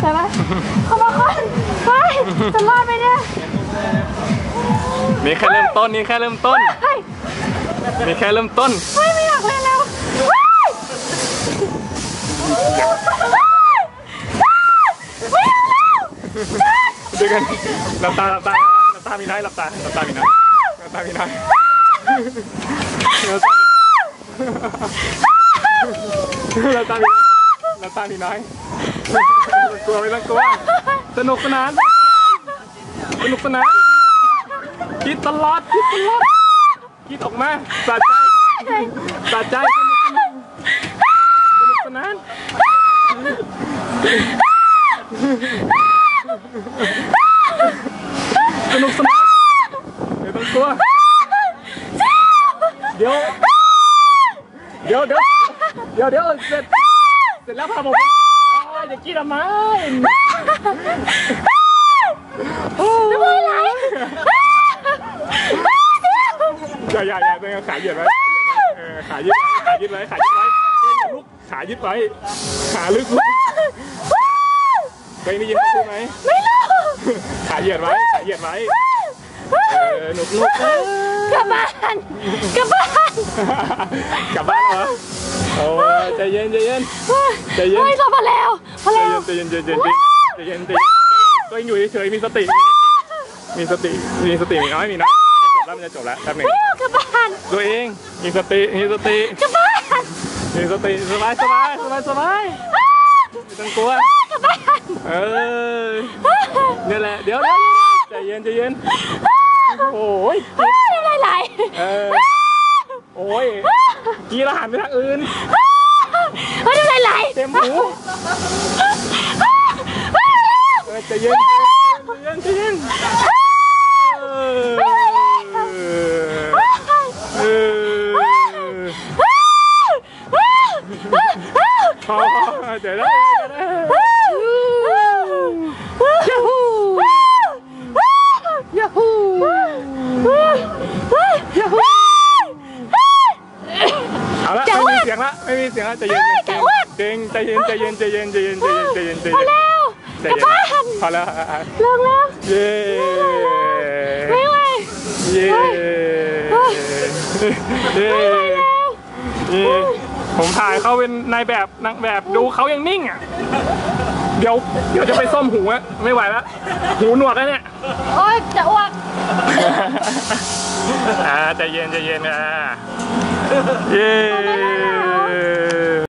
ใช่ไหมเข้ามาก่อนไปจะรอดไหมเนี่ยนี่แค่เริ่มต้นนี่แค่เริ่มต้น เฮ้ยนี่แค่เริ่มต้น เฮ้ยไม่อยากเล่นแล้วเฮ้ยไม่เอาแล้วดูกันหลับตาหลับตาหลับตามีน้อยหลับตาหลับตามีน้อยหลับตามีน้อยหลับตาหลับตามีน้อยหลับตามีน้อย กลัวไม่ต้องกลัวสนุกสนาน สนุกสนาน คิดตลอด คิดตลอด คิดออกมาสะใจสะใจสนุกสนานสนุกสนานสนุกสนานเดี๋ยวต้องกลัว เดี๋ยว เดี๋ยวเดี๋ยวเดี๋ยวเดี๋ยวเสร็จเสร็จแล้วพาผม ไปโอ้ยอย่ากินทำไมโอ้ยไหลอย่าอย่าอย่าต้องขาเหยียดไว้เออขายืดขายืดไว้ขายืดไว้เยอย่าลุกขายืดไว้ขาลึกลุกเคยได้ยินเขาพูดไหมไม่รู้ขาเหยียดไว้ขาเหยียดไว้เออหนุกนุกกลับบ้านกลับบ้านกลับบ้านเหรอโอ้ ใจเย็นใจเย็นใจเย็นเฮ้ยเรามาแล้วมาใจแล้วเย็นใจเย็นใจเย็นใจเย็นใจเย็นตัวเองอยู่เฉยๆมีสติ มีสติมีสติมีน้อยมีน้อยมันจะจบแล้วมันจะจบแล้วแป๊บหนึงไม่เอากลับบ้านตัวเองมีสติมีสติกลับบ้านมีสติสบายสบายสบายสบายไม่ต้องกลัวกลับบ้านเออเนี่ยแหละเดี๋ยวเดี๋ยวใจเย็นใจเย็นโอ้ยเฮ้ยน้ำลายไหลเออโอ้ยกีรหันไปทางอื่น เฮ้ยน้ำลายไห ลเต็มหูเออใจเย็นใจเย็นใจเย็นเออเออพอเดี๋ยวได้ยาฮูยาฮูยาฮูเอาละไม่มีเสียงละไม่มีเสียงละใจเย็น เย็นใจเย็นใจเย็นใจเย็นใจเย็นใจเย็นใจเย็นใจพอเย็นแล้วใจกลับเย็นบ้านพอแล้วเลิกแล้วเย้ไม่ไหวเย้เย้เย้ผมถ่ายเขาเป็นนายแบบนางแบบดูเขายังนิ่งอะเดี๋ยวเดี๋ยวจะไปซ่อมหูอะไม่ไหวแล้วหูหนวกแล้วเนี่ยโอ๊ยจะอ้วกอ่าใจเย็นใจเย็นอะเย้